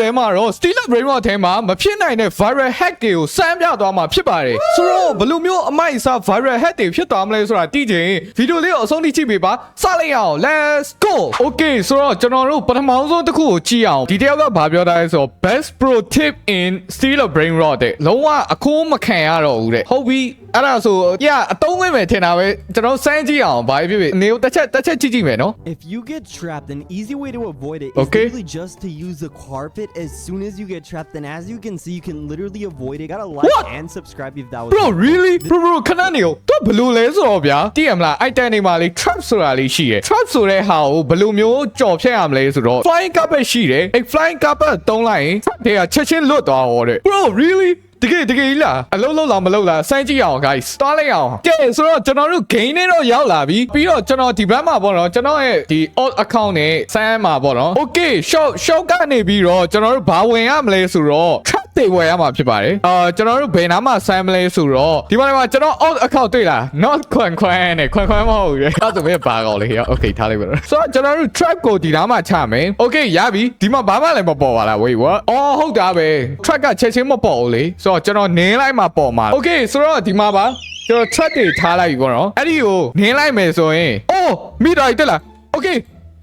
ထဲမှာတော့ Stealer Brain Rot ထဲမှာမဖြစ်နိုင်တဲ့ viral hack တွေကိုစမ်းပြသွားမှာဖြစ်ပါတယ်ဆိုတော့ဘယ်လိုမျိုးအမိုက်အစား viral hack တွေဖြစ်သွားမလဲဆိုတာသိချင်ဗီဒီယိုလေးကိုအဆုံးထိကြည့်ပေးပါစလိုက်အောင် let's go okay ဆိုတော့ကျွန်တော်တို့ပထမဆုံးတစ်ခုကိုကြည့်အောင်ဒီတယောက်ကဘာပြောတာလဲဆိုတော့ best pro tip in Stealer Brain Rot တဲ့လုံးဝအခိုးမခံရတော့ဘူးတဲ့ဟုတ်ပြီအဲ့ဒါဆိုရအတုံးဝင်မယ်ထင်တာပဲကျွန်တော်စမ်းကြည့်အောင်ဘာဖြစ်ဖြစ်နေကိုတစ်ချက်တစ်ချက်ကြည့်ကြည့်မယ်နော် If you get trapped, an easy way to avoid it is Okay. literally just to use the carpet as soon as you get trapped. And as you can see, you can literally avoid it. Gotta like What? and subscribe if that was bro helpful. really bro bro ခဏနေရောတော့ဘယ်လိုလဲဆိုတော့ဗျာသိရမလား item တွေမှာလေ trap ဆိုတာလေးရှိတယ် trap ဆိုတဲ့ဟာကိုဘယ်လိုမျိုးကြော်ဖြတ်ရမလဲဆိုတော့ flying carpet ရှိတယ်အဲ့ flying carpet တုံးလိုက်ရင် trap တွေကချက်ချင်းလွတ်သွားဟောတဲ့ bro really တကယ်တကယ်ကြီးလားအလုံးလုံးလားမလုံးလားစမ်းကြည့်အောင် guys သွားလိုက်အောင်ကဲဆိုတော့ကျွန်တော်တို့ gain နဲ့တော့ရောက်လာပြီပြီးတော့ကျွန်တော်ဒီဘက်မှာပေါ့နော်ကျွန်တော်ရဲ့ဒီ alt account နဲ့စမ်းမှာပေါ့နော် okay short short ကနေပြီးတော့ကျွန်တော်တို့ဘာဝင်ရမလဲဆိုတော့ trap တွေဝယ်ရမှာဖြစ်ပါတယ်အာကျွန်တော်တို့ဘယ်နားမှာစမ်းမလဲဆိုတော့ဒီမှာမှာကျွန်တော် alt account တွေ့လား not ခွန်ခွန်နဲ့ခွန်ခွန်မဟုတ်ဘူးအဲ့ဒါဆိုပဲပါကောင်းလေဟေ့ okay ထားလိုက်ပါတော့ဆိုတော့ကျွန်တော်တို့ trap ကိုဒီနားမှာချမယ် okay ရပြီဒီမှာဘာမှလည်းမပေါ်ပါလား wait what အော်ဟုတ်တာပဲ track ကချက်ချင်းမပေါ်ဘူးလေဆိုတော့ကျွန်တော်နင်းလိုက်မှပေါ်မှာ okay ဆိုတော့ဒီမှာပါကျွန်တော် track တွေထားလိုက်ပြီကောနော်အဲ့ဒီကိုနင်းလိုက်မယ်ဆိုရင်အော်မိတာတက်လား okay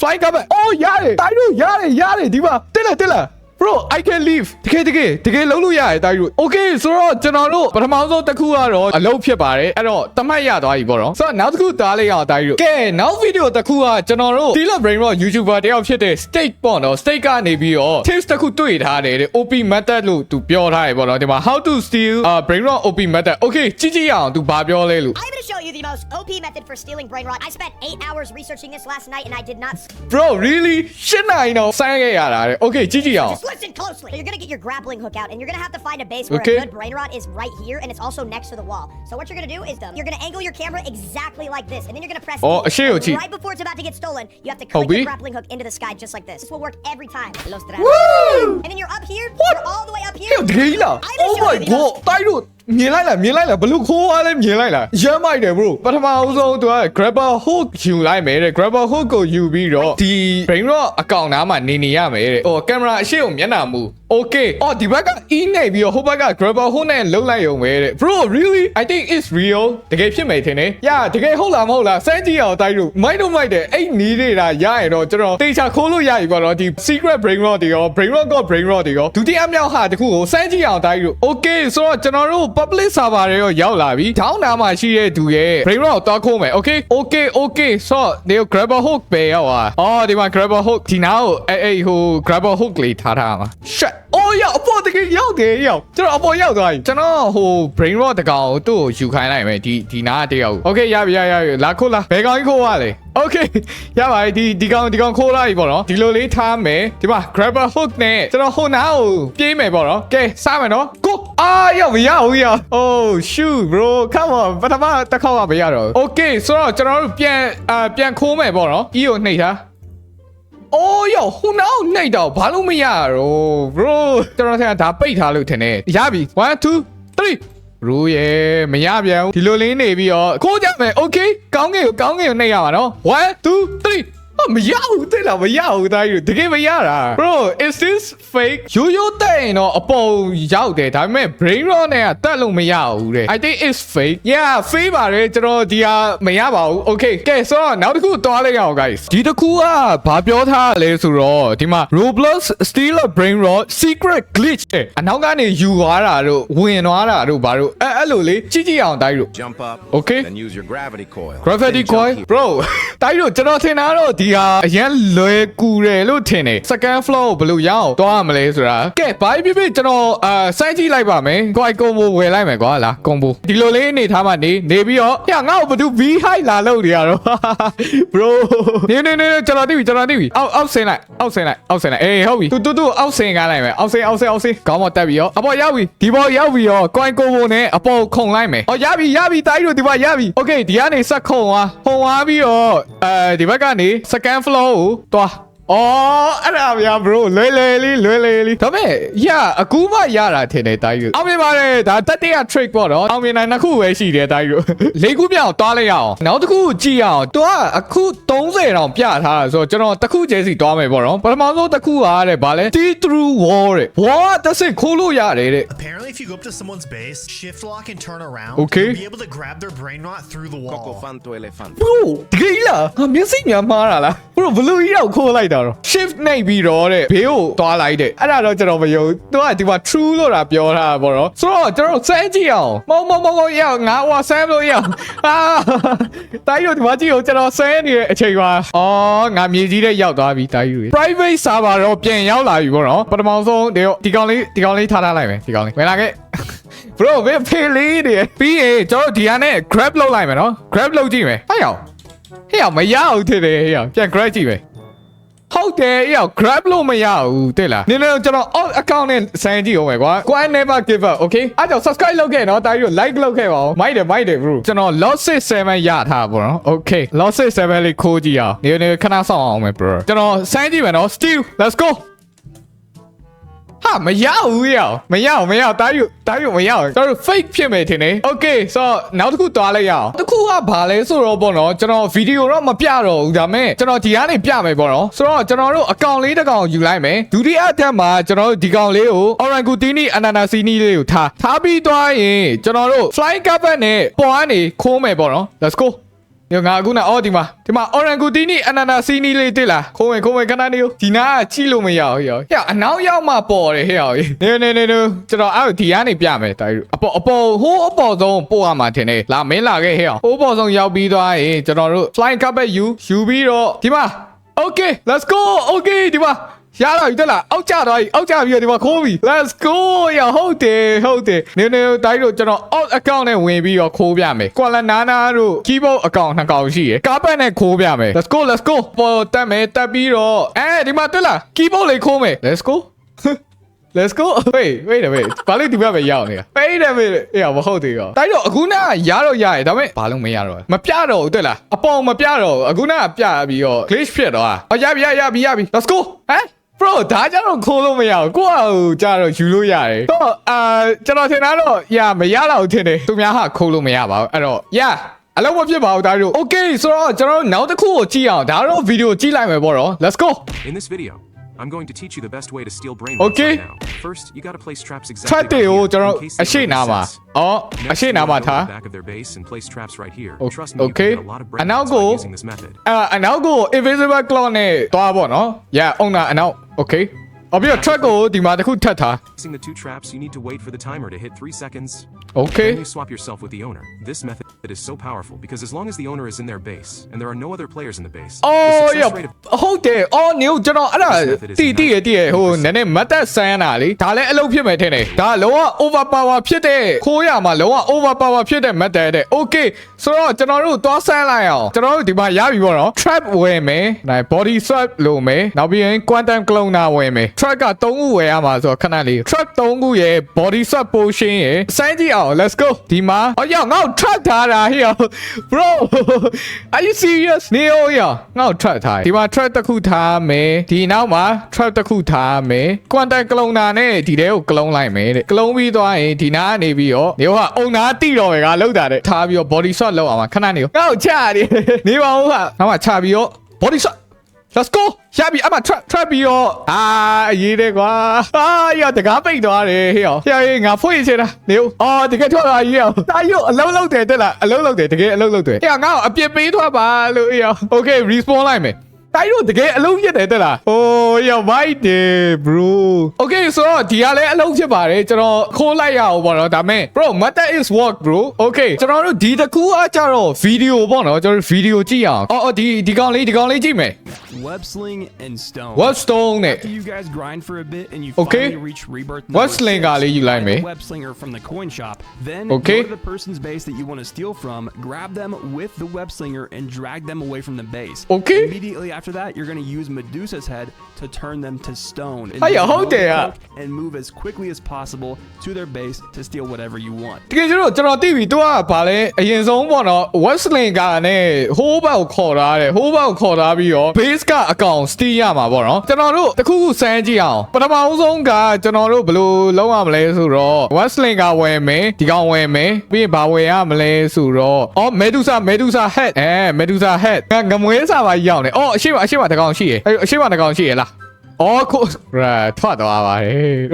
fly cover အော်ရတယ်တိုင်းတို့ရတယ်ရတယ်ဒီမှာတက်လားတက်လား bro i can leave တကယ်တကယ်တကယ်လုံးလို့ရတယ်တိုင်းတို့ okay ဆိုတော့ကျွန်တော်တို့ပထမဆုံးတစ်ခုကတော့အလုပ်ဖြစ်ပါတယ်အဲ့တော့တမတ်ရသွားပြီပေါ့နော်ဆိုတော့နောက်တစ်ခုသားလိုက်အောင်တိုင်းတို့ကဲနောက်ဗီဒီယိုတစ်ခုကကျွန်တော်တို့ Stealer Brain Rot YouTuber တယောက်ဖြစ်တဲ့ State ပေါ့နော် State ကနေပြီးတော့ tips တစ်ခုတွေ့ထားတယ်တဲ့ OP method လို့သူပြောထားတယ်ပေါ့နော်ဒီမှာ how to steal uh, Brain Rot OP method okay ကြည့်ကြည့်ရအောင်သူဘာပြောလဲလို့ I'm going to show you the most OP method for stealing brain rot. I spent eight hours researching this last night and I did not. bro really ရှင်းနိုင်တော့စမ်းခဲ့ရတာတဲ့ okay ကြည့်ကြည့်ရအောင် Just listen closely. So you're going to get your grappling hook out and you're going to have to find a base where Okay. a good brain rot is right here and it's also next to the wall. So what you're going to do is um, you're going to angle your camera exactly like this and then you're going to press Oh, E. shit, And Ochi. right before it's about to get stolen. You have to Oh, click B? the grappling hook into the sky just like this. This will work every time. Los Dragons. Woo! And then you're up here. What? You're all the way up here. ဟဲ့တကယ်ကြီးလား I'm gonna Oh show my you the god တိုက်လို့ မြင်လိုက်လားမြင်လိုက်လားဘလို့ခိုးရလဲမြင်လိုက်လားရမ်းမိုက်တယ် bro ပထမအဆုံးသူက grabber hook ယူလိုက်မယ်တဲ့ grabber hook ကိုယူပြီးတော့ဒီ brain rot အကောင့်နားမှာနေနေရမယ်တဲ့ဟိုကင်မရာအရှိကိုမျက်နှာမူ okay အော်ဒီဘက်က e နေပြီးတော့ဟိုဘက်က grabber hook နဲ့လုံးလိုက်ရုံပဲတဲ့ bro really i think it's real တကယ်ဖြစ်မယ်ထင်တယ်ရတကယ်ဟုတ်လားမဟုတ်လားစမ်းကြည့်အောင်တိုက်လို့မိုက်တော့မိုက်တယ်အဲ့နီးနေတာရရင်တော့ကျွန်တော်တေချာခိုးလို့ရပြီပေါ့နော်ဒီ secret brain rot တွေရော brain rot က brain rot တွေရောဒုတိယမြောက်ဟာတခုကိုစမ်းကြည့်အောင်တိုက်လို့ okay ဆိုတော့ကျွန်တော်တို့ public server တွေရောရောက်လာပြီထောင်းနာမှာရှိတဲ့သူရဲ့ brain rot ကိုတောက်ခိုးမယ် okay okay okay ဆိုတော့ဒီ grabber hook ပဲရောက်သွားအော်ဒီမှာ grabber hook ဒီနာကိုအဲ့အဲ့ဟို grabber hook လေးထားထားမှာ shit အော်ရောက်အပေါ်တကယ်ရောက်တယ်ရောက်ကျွန်တော်အပေါ်ရောက်သွားပြီကျွန်တော်ဟို brain rot တကောင်ကိုသူ့ကိုယူခိုင်းလိုက်မယ်ဒီဒီနာကတယောက် okay ရပြီရရရလာခိုးလာဘယ်ကောင်ကြီးခိုးရလဲ okay ရပါပြီဒီဒီကောင်ဒီကောင်ခိုးလာပြီပေါ့နော်ဒီလိုလေးထားမယ်ဒီမှာ grabber hook နဲ့ကျွန်တော်ဟိုနာကိုပြေးမယ်ပေါ့နော်ကဲစမယ်နော် go အာရောက်မရဘူးရ oh shoot bro come on ပထမတစ်ခေါက်ကမရတော့ဘူး okay ဆိုတော့ကျွန်တော်တို့ပြန်အာပြန်ခိုးမယ်ပေါ့နော် e ကိုနှိပ်ထား အော်ယောဟိုနောက်နှိပ်တော့ဘာလို့မရတော့ bro ကျွန်တော်ထင်တာဒါပိတ်ထားလို့ထင်တယ်ရပြီ1 2 3 bro ရေမရပြန်ဘူးဒီလိုလေးနေပြီးတော့ခိုးကြမယ် okay ကောင်းကင်ကိုကောင်းကင်ကိုနှိပ်ရမှာနော်1 2 3အ မရဘူးတဲ့လားမရဘူးတိုင်းတကယ်မရတာ bro is this fake ရိုးရိုးတဲ့ရင်တော့အပေါ်ရောက်တယ်ဒါပေမဲ့ brain rot နဲ့ကတက်လို့မရဘူးတဲ့ I think it's fake yeah fake ပါတယ်ကျွန်တော်ဒီဟာမရပါဘူး okay ကဲဆိုတော့နောက်တစ်ခုသွားလိုက်ရအောင် guys ဒီတစ်ခုကဘာပြောထားလဲဆိုတော့ဒီမှာ Roblox Stealer Brain Rot Secret Glitch တဲ့အနောက်ကနေယူသွားတာတို့ဝင်သွားတာတို့ဘာတို့အဲ့အဲ့လိုလေကြည့်ကြည့်အောင်တိုင်းတို့ Jump up. Okay. Then use your gravity coil. gravity Then jump coil here. bro တိုင်းတို့ကျွန်တော်ထင်တာတော့ဒီဟာအရင်လွယ်ကူတယ်လို့ထင်တယ် second floor ကိုဘယ်လိုရအောင်တွားရမလဲဆိုတာကဲဘာဖြစ်ဖြစ်ကျွန်တော်အာစိုက်ကြည့်လိုက်ပါမယ်ကွိုင်ကွန်ဘိုဝယ်လိုက်မယ်ကွာလားကွန်ဘိုဒီလိုလေးအနေထားမှနေနေပြီးတော့ညငါ့ကိုဘယ်သူ V high လာလို့နေရတော့ bro နေနေနေကျွန်တော်သိပြီကျွန်တော်သိပြီအောက်အောက်ဆင်းလိုက်အောက်ဆင်းလိုက်အောက်ဆင်းလိုက်အေးဟုတ်ပြီတူတူတူအောက်ဆင်းကားလိုက်မယ်အောက်ဆင်းအောက်ဆင်းအောက်ဆင်းကောင်းမတက်ပြီရောအပေါ်ရောက်ပြီဒီပေါ်ရောက်ပြီရောကွိုင်ကွန်ဘိုနဲ့အပေါ်ခုံလိုက်မယ်အော်ရပြီရပြီတိုင်းတို့ဒီပေါ်ရပြီ okay ဒီကနေဆက်ခုံသွားခုံသွားပြီးတော့အဲဒီဘက်ကနေ second floor ကိုတွား အော်အဲ့ဒါဗျာ bro လွယ်လွယ်လေးလွယ်လွယ်လေးဒါပေမဲ့ရအခုမှရတာထင်တယ်တိုင်းယူအောင်မြင်ပါတယ်ဒါတက်တရ trick ပေါ့နော်အောင်မြင်နိုင်နှစ်ခုပဲရှိတယ်တိုင်းယူလေးခုမြောက်သွားလိုက်ရအောင်နောက်တစ်ခုကြည့်ရအောင်သူကအခု30တောင်ပြထားတာဆိုတော့ကျွန်တော်တစ်ခုကျဲစီသွားမယ်ပေါ့နော်ပထမဆုံးတစ်ခုအားတဲ့ဗာလဲ T through wall တဲ့ wall ကတစ်စစ်ခိုးလို့ရတယ်တဲ့ Apparently, if you go up to someone's base, shift lock and turn around, Okay. you'll be able to grab their brain rot through the wall. Cocofanto elefante. bro တကယ်ကြီးလားငါမျက်စိများမှားတာလား bro ဘလူးကြီးတော့ခိုးလိုက်တာတော့ shift နှိပ်ပြီးတော့တဲ့ဘေးကိုသွားလိုက်တဲ့အဲ့ဒါတော့ကျွန်တော်မယုံသူကဒီမှာ true လို့တာပြောထားတာပေါ့နော်ဆိုတော့ကျွန်တော်စမ်းကြည့်အောင်မောင်မောင်မောင်မောင်ရအောင်ငါဟိုဆမ်းလို့ရအောင်အာတိုင်းတို့ဒီမှာကြည့်အောင်ကျွန်တော်ဆမ်းနေတဲ့အချိန်မှာအော်ငါမြေကြီးတဲ့ရောက်သွားပြီတိုင်းတို့ private server တော့ပြန်ရောက်လာပြီပေါ့နော်ပထမဆုံးဒီဒီကောင်လေးဒီကောင်လေးထားထားလိုက်မယ်ဒီကောင်လေးဝင်လာခဲ့ bro ဘယ်ဖေးလေးနေပြီးရင်ကျွန်တော်ဒီဟာနဲ့ grab လုပ်လိုက်မယ်နော် grab လုပ်ကြည့်မယ်ဟဲ့ရောက် ဟဲ့ရောက်မရဘူးထင်တယ်ဟဲ့ရောက်ပြန် grab ကြည့်မယ်ဟုတ်တယ်ဟဲ့ရောက် grab လို့မရဘူးတဲ့လားနင်တို့ကျွန်တော် off account နဲ့ဆန်းကြည့်အောင်မယ်ကွာ Quite never give up okay အဲ့တော့ subscribe လုပ်ခဲ့နော်တာကြီးတို့ like လုပ်ခဲ့ပါဦးမိုက်တယ်မိုက်တယ် bro ကျွန်တော် loss 7ရထားပါတော့ okay loss 7လေးခိုးကြည့်အောင်နေနေခဏဆောင်အောင်မယ် bro ကျွန်တော်ဆန်းကြည့်မယ်နော် still let's go ဟာမရဘူးရအောင်မရအောင်မရအောင်တားယူတားယူမရအောင်ကျွန်တော်တို့ fake ဖြစ်မယ်ထင်တယ် okay ဆိုတော့နောက်တစ်ခုသွားလိုက်ရအောင်တစ်ခုကဘာလဲဆိုတော့ပေါ့နော်ကျွန်တော်ဗီဒီယိုတော့မပြတော့ဘူးဒါပေမဲ့ကျွန်တော်ဒီကနေပြမယ်ပေါ့နော်ဆိုတော့ကျွန်တော်တို့အကောင့်လေးတစ်ကောင်ယူလိုက်မယ်ဒုတိယအထက်မှာကျွန်တော်တို့ဒီကောင်လေးကို orangutini ananasini လေးကိုထားထားပြီးသွားရင်ကျွန်တော်တို့ fly carpet နဲ့ပေါ်ကနေခိုးမယ်ပေါ့နော် let's go ညငါအခုနအော်ဒီမှာဒီမှာ orangutini ananasini လေးတွေ့လားခိုးဝင်ခိုးဝင်ခဏနေဦးဒီနာကကြည့်လို့မရဘူးဟေ့ဟေ့အနောက်ရောက်မှပေါ်တယ်ဟေ့ဟေ့နေနေနေနေကျွန်တော်အဲ့ဒီကနေပြမယ်တာကြီးအပေါ်အပေါ်ဟိုးအပေါ်ဆုံးပို့ရမှာထင်တယ်လာမင်းလာခဲ့ဟေ့ဟိုးအပေါ်ဆုံးရောက်ပြီးသွားရင်ကျွန်တော်တို့ flying carpet ယူယူပြီးတော့ဒီမှာ okay let's go okay ဒီမှာ ရလာပြီတက်လားအောက်ကျသွားပြီအောက်ကျပြီးတော့ဒီမှာခိုးပြီ let's go ရဟုတ်တယ်ဟုတ်တယ်နေနေတိုင်းတို့ကျွန်တော် out account နဲ့ဝင်ပြီးတော့ခိုးပြမယ်ကွာလာနာနာတို့ keyboard account နှစ်ကောင်ရှိရယ်ကားပတ်နဲ့ခိုးပြမယ် let's go let's go ပေါ်တက်မယ်တက်ပြီးတော့အဲဒီမှာတက်လား keyboard လေးခိုးမယ် let's go Let's go. Wait, wait a minute. ဘာလို့ဒီဘက်ပဲရောက်နေတာ Wait a minute. အေးမဟုတ်သေးရော။တိုက်တော့အခုနကရတော့ရတယ်ဒါပေမဲ့ဘာလို့မရတော့လဲ။မပြတော့ဘူးတွေ့လား။အပေါ်မပြတော့ဘူးအခုနကပြပြီးတော့ glitch ဖြစ်တော့อ่ะ။အော်ရပြီရရပြီရပြီ။ Let's go. ဟမ် bro ဒါကြတော့ခိုးလို့မရဘူးကိုယ့်အဟိုကြတော့ယူလို့ရတယ်တော့အာကျွန်တော်ထင်တာတော့ရမရတော့ဘူးထင်တယ်သူများဟာခိုးလို့မရပါဘူးအဲ့တော့ရအလုံးမဖြစ်ပါဘူးဒါတို့ okay ဆိုတော့ကျွန်တော်နောက်တစ်ခုကိုကြည့်အောင်ဒါတော့ဗီဒီယိုကြည့်လိုက်မယ်ပေါ့နော် let's go In this video, I'm going to teach you the best way to steal brain Okay. right now. First, you gotta place traps exactly trap right တွေကို here ကျွန်တော် in case they အရှိ don't နာ make မှာ sense. အော် Next, အရှိ you နာ wanna မှာ go to ထား the back of their base and place traps right here. O- Trust me, you okay. can get a lot of brain And now rots by go- using this method. အဲအနောက်ကို invisible claw နဲ့တွားပေါ့နော် yeah အောင်နာအနောက် okay အပြီးတော့ track ကိုဒီမှာတစ်ခုထပ်ထား Using the two traps, you need to wait for the timer to hit three seconds. okay Then you swap yourself with the owner. This method is so powerful because as long as the owner is in their base and there are no other players in the base, the အော် success ရ rate of ဟုတ်တယ်အော်နေဦးကျွန်တော်အဲ့ဒါတီးတီးရတီးရဟိုနည်းနည်းမတ်တက်ဆန်းတာလေဒါလည်းအလုပ်ဖြစ်မယ်ထင်တယ်ဒါလုံးဝ over power ဖြစ်တဲ့ခိုးရမှာလုံးဝ over power ဖြစ်တဲ့ method တဲ့ okay ဆိုတော့ကျွန်တော်တို့သွားဆန်းလိုက်အောင်ကျွန်တော်တို့ဒီမှာရပြီပေါ့နော် trap ဝယ်မယ်နိုင် body swap လုပ်မယ်နောက်ပြီးရင် quantum cloner ဝယ်မယ် track က3ခုဝယ်ရမှာဆိုတော့ခဏလေး trap 3ခုရယ် body swap potion ရယ်စမ်းကြည့်အောင် let's go ဒီမှာအော်ရငါ့ကို trap ထားတာဟေ့ bro are you serious နေရောရငါ့ကို trap ထားတယ်ဒီမှာ trap တစ်ခုထားမယ်ဒီနောက်မှာ trap တစ်ခုထားမယ် quantum cloner နဲ့ဒီတဲကိုကလုံးလိုက်မယ်တဲ့ကလုံးပြီးသွားရင်ဒီနာကနေပြီးတော့နေကအုံနာတိတော့ပဲကလောက်တာတဲ့ထားပြီးတော့ body swap လောက်အောင်ပါခဏနေရောငါ့ကိုချရတယ်နေပါဦးဟာငါမှချပြီးတော့ body swap Let's go ရပြီအမ trap trap ပြီးတော့အာရေးတယ်ကွာအာရတကားပိတ်သွားတယ်ဟေ့ရောဟေ့ရေးငါဖွင့်ချင်တာနေဦးအော်တကယ်ထွက်လာရေးရောတာရုပ်အလုံးလုံးတယ်တက်လာအလုံးလုံးတယ်တကယ်အလုံးလုံးတယ်ဟေ့ငါ့ကိုအပြစ်ပေးသွားပါလို့ဟေ့ရော Okay respawn လိုက်မယ် တာရုပ်တကယ်အလုံးပြစ်တယ်တက်လာအိုးရော white တယ် bro Okay ဆိုတော့ဒီကလည်းအလုံးဖြစ်ပါတယ်ကျွန်တော်ခိုးလိုက်ရအောင်ပေါ့နော်ဒါမဲ့ bro matter is work bro Okay ကျွန်တော်တို့ဒီတစ်ခုအကြတော့ video ပေါ့နော်ကျွန်တော် video ကြည့်အောင်အော်အော်ဒီဒီကောင်လေးဒီကောင်လေးကြည့်မယ် Web sling and stone. Webstone နဲ့ After you guys grind for a bit and you Okay. finally reach rebirth Web number sling six,ကလေးယူလိုက်မယ် find a web slinger from the coin shop. Then Okay. go to the person's base that you want to steal from, grab them with the web slinger, and drag them away from the base. Okay. Immediately after that, you're going to use Medusa's head to turn them to stone. And Hey, then hold go to there. Coke and move as quickly as possible to their base to steal whatever you want. တကယ်ကျတော့ကျွန်တော်သိပြီသူကဗာလဲအရင်ဆုံးပေါ့နော် Westling ကနဲ့ဟိုးဘက်ကိုခေါ်ထားတယ်ဟိုးဘက်ကိုခေါ်ထားပြီးတော့ base ကအကောင် steal ရမှာပေါ့နော်ကျွန်တော်တို့တစ်ခုခုစမ်းကြည့်အောင်ပထမအဆုံးကကျွန်တော်တို့ဘယ်လိုလုပ်ရမလဲဆိုတော့ Westling ကဝယ်မယ်ဒီကောင်ဝယ်မယ်ပြီးရင်ဗာဝယ်ရမလဲဆိုတော့အော် Medusa Medusa head အဲ Medusa head ငါငမွေးစာပါရောက်နေအော်အရှိမအရှိမတကောင်ရှိရအဲအရှိမတကောင်ရှိရလားအော်ကိုရာထွက်သွားပါတယ်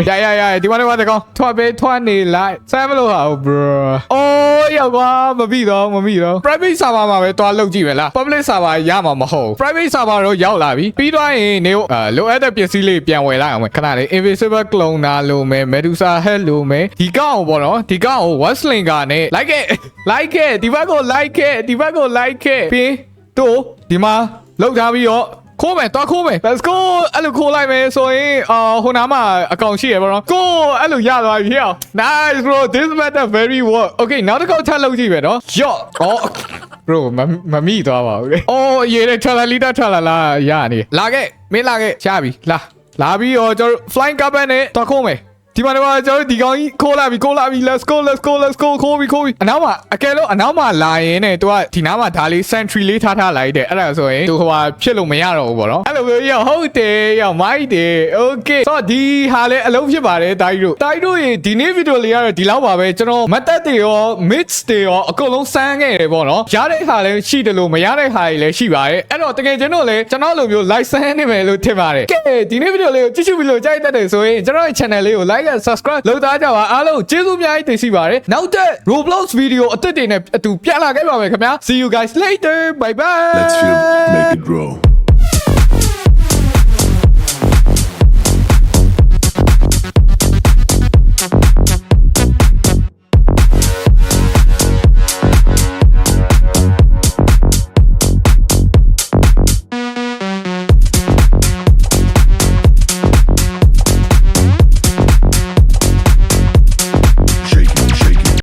ရရရဒီမှာဒီမှာတကောင်ထွက်ပေးထွက်နေလိုက်ဆမ်းမလို့ဟာ bro အော်ရောက်ကွာမပြီးတော့မပြီးတော့ private server မှာပဲတွားလုပ်ကြည့်မယ်လား public server ရမှာမဟုတ် private server တော့ရောက်လာပြီပြီးတော့ရင်နေအာလိုအပ်တဲ့ပစ္စည်းလေးပြန်ဝယ်လိုက်အောင်မယ်ခဏလေး invisible clone နာလိုမယ် medusa head လိုမယ်ဒီကောင်ပေါ့နော်ဒီကောင်ကို westling ကနဲ့ like it like it ဒီဘက်ကို like it ဒီဘက်ကို like it ပြီးတို့ဒီမှာ လောက်ထားပြီးတော့ခိုးမယ်တော့ခိုးမယ် let's go အဲ့လိုခိုးလိုက်မယ်ဆိုရင်အာဟိုနားမှာအကောင့်ရှိရပါတော့ကိုအဲ့လိုရသွားပြီဟဲ့ nice bro this matter very work okay နောက်တစ်ခေါက်ထပ်လုပ်ကြည့်ပဲနော် yo အော် bro မမမိသွားပါဘူးလေအော်ရေးတဲ့ထလာလီတာထလာလာရနေလာခဲ့မင်းလာခဲ့ရှားပြီလာလာပြီးတော့ကျွန်တော် flying carpet နဲ့တော့ခိုးမယ် ဒီမှာတော့ကျွန်တော်ဒီကောင်ကြီးခိုးလာပြီခိုးလာပြီ let's go let's go let's go ခိုးပြီခိုးပြီအနောက်မှာအကယ်လို့အနောက်မှာလာရင်ね तू ကဒီနားမှာဒါလေး century လေးထားထားလိုက်တယ်အဲ့ဒါဆိုရင် तू ဟိုဟာဖြစ်လို့မရတော့ဘူးပေါ့နော်အဲ့လိုမျိုးရောဟုတ်တယ်ရောမိုက်တယ် okay ဆိုတော့ဒီဟာလည်းအလုံးဖြစ်ပါတယ်တာကြီးတို့တာကြီးတို့ရေဒီနေ့ဗီဒီယိုလေးကတော့ဒီလောက်ပါပဲကျွန်တော်မတ်တက်တွေရော mix တွေရောအကုန်လုံးစမ်းခဲ့တယ်ပေါ့နော်ရတဲ့ဟာလည်းရှိတယ်လို့မရတဲ့ဟာတွေလည်းရှိပါတယ်အဲ့တော့တကယ်ကျွန်တော်လည်းကျွန်တော်လိုမျိုး like စမ်းနေမယ်လို့ထင်ပါတယ်ကဲဒီနေ့ဗီဒီယိုလေးကိုကြည့်ရှုပြီးလို့ကြိုက်တတ်တယ်ဆိုရင်ကျွန်တော်ရဲ့ channel လေးကို like and subscribe လုပ်သားကြပါအားလုံးကျေးဇူးအများကြီးတင်ရှိပါတယ်နောက်တဲ့ Roblox video အသစ်တွေနဲ့အတူပြန်လာခဲ့ပါမယ်ခင်ဗျာ see you guys later bye bye Let's feel, make it grow.